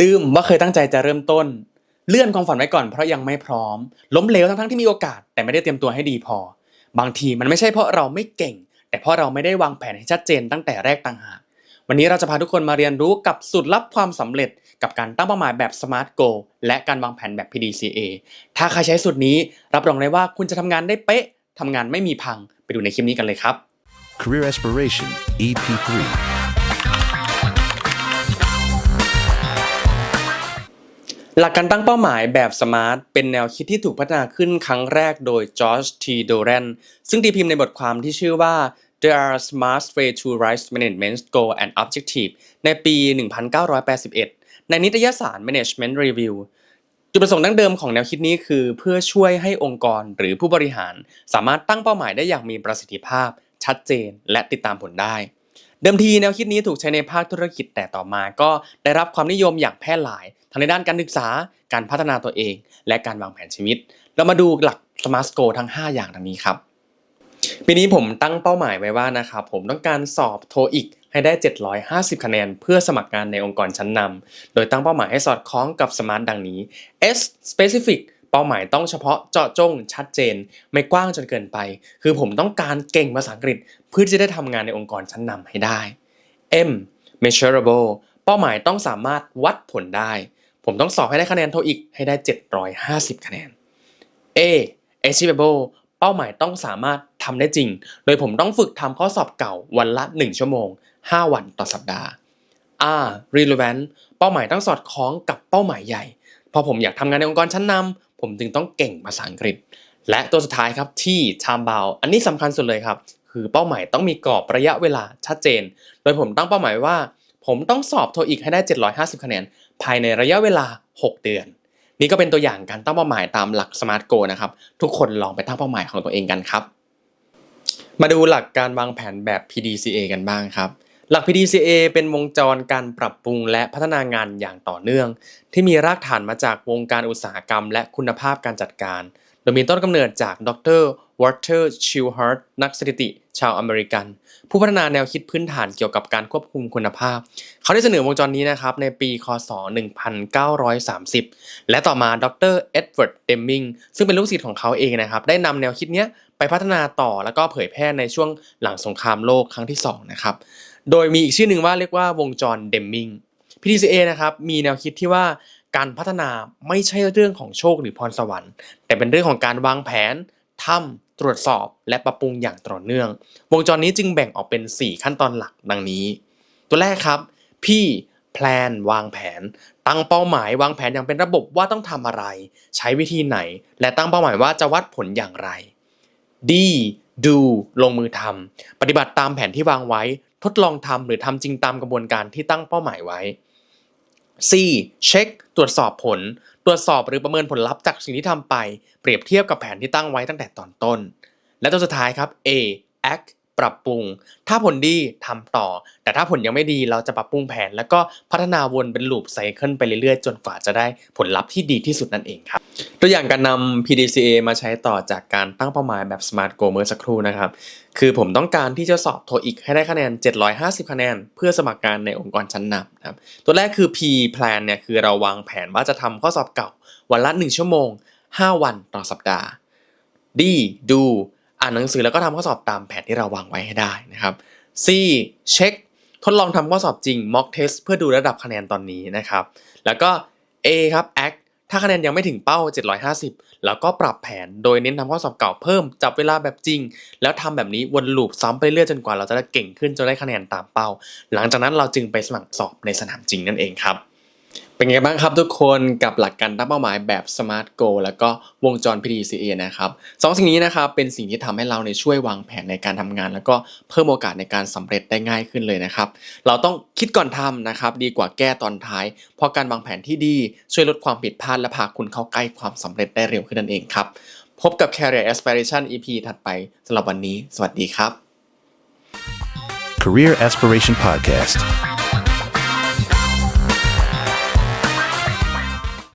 ลืมว่าเคยตั้งใจจะเริ่มต้น เลื่อนความฝันไว้ก่อนเพราะยังไม่พร้อม ล้มเหลวทั้งๆที่มีโอกาส แต่ไม่ได้เตรียมตัวให้ดีพอ บางทีมันไม่ใช่เพราะเราไม่เก่ง แต่เพราะเราไม่ได้วางแผนให้ชัดเจนตั้งแต่แรกต่างหากวันนี้เราจะพาทุกคนมาเรียนรู้กับสูตรลับความสำเร็จ กับการตั้งเป้าหมายแบบ Smart Goal และการวางแผนแบบ PDCA ถ้าใครใช้สูตรนี้ รับรองได้ว่าคุณจะทำงานได้เป๊ะทำงานไม่มีพัง ไปดูในคลิปนี้กันเลยครับ Career Aspiration EP3 หลักการตั้งเป้าหมายแบบสมาร์ทเป็นแนวคิดที่ถูกพัฒนาขึ้นครั้งแรกโดยจอร์จทีโดเรนซึ่งตีพิมพ์ในบทความที่ชื่อว่า There are smart way to write management goal and objective ในปี 1981 ในนิตยสาร Management Review จุดประสงค์ดั้งเดิมของแนวคิดนี้คือ เพื่อช่วยให้องค์กรหรือผู้บริหาร สามารถตั้งเป้าหมายได้อย่างมีประสิทธิภาพ ชัดเจน และติดตามผลได้ เดิมทีแนวคิดนี้ถูกใช้ในภาคธุรกิจแต่ต่อมาก็ได้รับความนิยมอย่างแพร่หลายทั้งในด้านการศึกษา การพัฒนาตัวเอง และการวางแผนชีวิต เรามาดูหลัก Smart Goal ทั้ง 5 อย่างดังนี้ครับปีนี้ผมตั้งเป้าหมายไว้ว่านะครับผมต้องการสอบโทอีกให้ได้ 750 คะแนน เพื่อสมัครงานในองค์กรชั้นนำโดยตั้งเป้าหมายให้สอดคล้องกับ Smart ดังนี้ S specific เป้าหมายต้องเฉพาะเจาะจงชัดเจน ไม่กว้างจนเกินไป คือผมต้องการเก่งภาษาอังกฤษ เพื่อที่จะได้ทำงานในองค์กรชั้นนำให้ได้ M measurable เป้าหมายต้องสามารถวัดผลได้ ผมต้องสอบให้ได้คะแนนโทอีกให้ได้ 750 คะแนน A achievable เป้าหมายต้องสามารถทำได้จริง โดยผมต้องฝึกทำข้อสอบเก่าวันละ 1 ชั่วโมง 5 วันต่อสัปดาห์ R relevant เป้าหมายต้องสอดคล้องกับเป้าหมายใหญ่ พอผมอยากทำงานในองค์กรชั้นนำ ผมจึงต้องเก่งภาษาอังกฤษ และตัวสุดท้ายครับที่ time bound อันนี้สำคัญสุดเลยครับ คือเป้าหมายต้องมีกรอบระยะเวลาชัดเจน โดยผมตั้งเป้าหมายว่า ผมต้องสอบโทอีกให้ได้ 750 คะแนน ภายในระยะเวลา 6 เดือน นี่ก็เป็นตัวอย่างการตั้งเป้าหมายตามหลัก Smart Goal นะครับ ทุกคนลองไปตั้งเป้าหมายของตัวเองกันครับ มาดูหลักการวางแผนแบบ PDCA กันบ้างครับ หลัก PDCA เป็นวงจรการปรับปรุงและพัฒนางานอย่างต่อเนื่อง ที่มีรากฐานมาจากวงการอุตสาหกรรม และคุณภาพการจัดการ โดยมีต้นกำเนิดจากดรวอเตอร์ชิลฮาร์ตนักสถิติ ชาวอเมริกัน ผู้พัฒนาแนวคิดพื้นฐานเกี่ยวกับการควบคุมคุณภาพ เขาได้เสนอวงจรนี้นะครับในปี คศ 1930 และต่อมาดรเอ็ดเวิร์ดเดมมิงซึ่งเป็นลูกศิษย์ของเขาเองนะครับ ได้นำแนวคิดนี้ไปพัฒนาต่อแล้วก็เผยแพร่ในช่วงหลังสงครามโลกครั้งที่ 2 นะครับ โดยมีอีกชื่อหนึ่งว่าเรียกว่าวงจรเดมมิง PDCA นะครับมีแนวคิดที่ว่าการพัฒนาไม่ใช่เรื่องของโชคหรือพรสวรรค์ แต่เป็นเรื่องของการวางแผนทำตรวจสอบและปรับปรุงอย่างต่อเนื่อง วงจรนี้จึงแบ่งออกเป็น 4 ขั้นตอนหลักดังนี้ ตัวแรกครับ P plan วางแผน ตั้งเป้าหมายวางแผนอย่างเป็นระบบว่าต้องทำอะไร ใช้วิธีไหน และตั้งเป้าหมายว่าจะวัดผลอย่างไร D do ลงมือทำปฏิบัติตามแผนที่วางไว้ ทดลองทำหรือทำจริงตามกระบวนการที่ตั้งเป้าหมายไว้ C เช็ค ตรวจสอบผล ตรวจสอบหรือประเมินผลลัพธ์จากสิ่งที่ทำไป เปรียบเทียบกับแผนที่ตั้งไว้ตั้งแต่ตอนต้น และตัวสุดท้ายครับ A act ปรับปรุง ถ้าผลดีทำต่อ แต่ถ้าผลยังไม่ดีเราจะปรับปรุงแผน แล้วก็พัฒนาวนเป็นลูปไซเคิลไปเรื่อยๆ จนกว่าจะได้ผลลัพธ์ที่ดีที่สุดนั่นเองครับ ตัวอย่างการนำ PDCA มาใช้ต่อจากการตั้งเป้าหมายแบบ Smart Goal เมื่อสักครู่นะครับ คือผมต้องการที่จะสอบโทอีกให้ได้คะแนน 750 คะแนน เพื่อสมัครงานในองค์กรชั้นนำนะครับ ตัวแรกคือ P plan เนี่ยคือเราวางแผนว่าจะทำข้อสอบเก่า วันละ 1 ชั่วโมง 5 วันต่อสัปดาห์ D do อ่านหนังสือแล้วก็ทำข้อสอบตามแผนที่เราวางไว้ให้ได้นะครับ C เช็คทดลองทำข้อสอบจริง mock test เพื่อดูระดับคะแนนตอนนี้นะครับ แล้วก็ A ครับ act ถ้าคะแนนยังไม่ถึงเป้า 750 แล้วก็ปรับแผนโดยเน้นทำข้อสอบเก่าเพิ่ม จับเวลาแบบจริง แล้วทำแบบนี้วนลูปซ้ำไปเรื่อยจนกว่าเราจะได้เก่งขึ้นจนได้คะแนนตามเป้า หลังจากนั้นเราจึงไปสมัครสอบในสนามจริงนั่นเองครับ เป็นไงบ้างครับทุกคนกับหลักการตั้งเป้าหมายแบบ Smart Goal แล้วก็วงจร PDCA นะครับสองสิ่งนี้นะครับเป็นสิ่งที่ทำให้เราในช่วยวางแผนในการทำงาน แล้วก็เพิ่มโอกาสในการสำเร็จได้ง่ายขึ้นเลยนะครับ เราต้องคิดก่อนทำนะครับดีกว่าแก้ตอนท้าย เพราะการวางแผนที่ดีช่วยลดความผิดพลาดและพาคุณเข้าใกล้ความสำเร็จได้เร็วขึ้นนั่นเองครับพบกับ Career Aspiration EP ถัดไปสำหรับวันนี้ สวัสดีครับ Career Aspiration Podcast